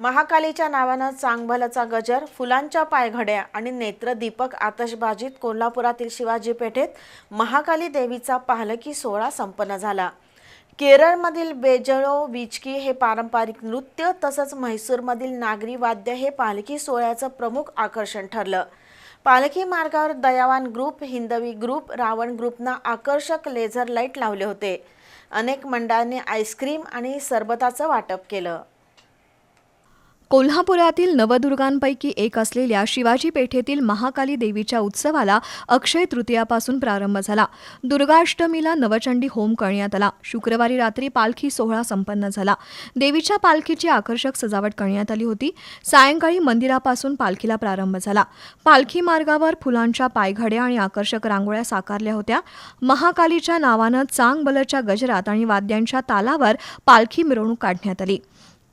महाकालीच्या नावानं चांगभलचा गजर फुलांच्या पायघड्या आणि नेत्रदीपक आतषबाजीत कोल्हापुरातील शिवाजी पेठेत महाकाली देवीचा पालखी सोहळा संपन्न झाला. केरळमधील बेजळो विचकी हे पारंपरिक नृत्य तसंच म्हैसूरमधील नागरी वाद्य हे पालखी सोहळ्याचं प्रमुख आकर्षण ठरलं. पालखी मार्गावर दयावान ग्रुप हिंदवी ग्रुप रावण ग्रुपना आकर्षक लेझर लाइट लावले होते. अनेक मंडळांनी आईस्क्रीम आणि सरबताचं वाटप केलं. कोल्हापुरातील नवदुर्गांपैकी एक असलेल्या शिवाजी पेठेतील महाकाली देवीच्या उत्सवाला अक्षय तृतीयापासून प्रारंभ झाला. दुर्गाष्टमीला नवचंडी होम करण्यात आला. शुक्रवारी रात्री पालखी सोहळा संपन्न झाला. देवीच्या पालखीची आकर्षक सजावट करण्यात आली होती. सायंकाळी मंदिरापासून पालखीला प्रारंभ झाला. पालखी मार्गावर फुलांच्या पायघड्या आणि आकर्षक रांगोळ्या साकारल्या होत्या. महाकालीच्या नावानं चांगबलच्या गजरात आणि वाद्यांच्या तालावर पालखी मिरवणूक काढण्यात आली.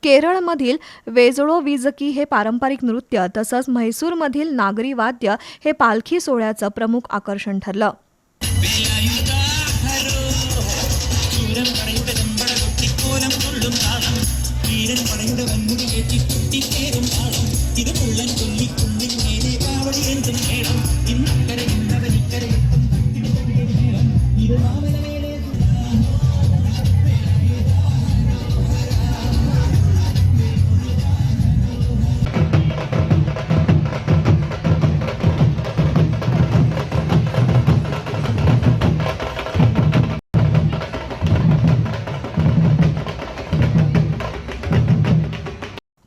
केरळमधील वेजळो विजकी हे पारंपरिक नृत्य तसंच म्हैसूरमधील नागरी वाद्य हे पालखी सोहळ्याचं प्रमुख आकर्षण ठरलं ചൂരം പടയുടെ ചെമ്പട കൊട്ടിക്കോലം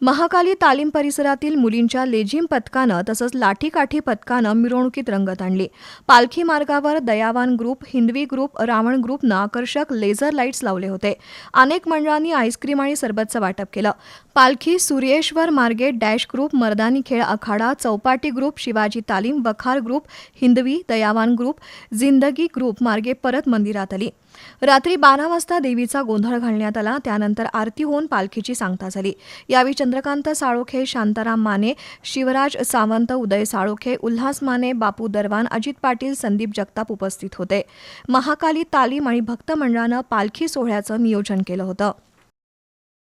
महाकाली तालीम परिसरातील मुलींच्या लेझिम पथकानं तसंच लाठीकाठी पथकानं मिरवणुकीत रंगत आणली. पालखी मार्गावर दयावान ग्रुप हिंदवी ग्रुप रावण ग्रुपनं आकर्षक लेझर लाईट्स लावले होते. अनेक मंडळांनी आईस्क्रीम आणि सरबतचं वाटप केलं. पालखी सूर्येश्वर मार्गे डॅश ग्रुप मर्दानी खेळ आखाडा चौपाटी ग्रुप शिवाजी तालीम वखार ग्रुप हिंदवी दयावान ग्रुप जिंदगी ग्रुप मार्गे परत मंदिरात आली. रात्री बारा वाजता देवीचा गोंधळ घालण्यात आला त्यानंतर आरती होऊन पालखीची सांगता झाली. यावेळी चंद्रकांत साळोखे शांताराम माने शिवराज सावंत उदय साळोखे उल्हास माने बापू दरवान अजित पाटील संदीप जगताप उपस्थित होते. महाकाली तालीम आणि भक्त मंडळानं पालखी सोहळ्याचं नियोजन केलं होतं.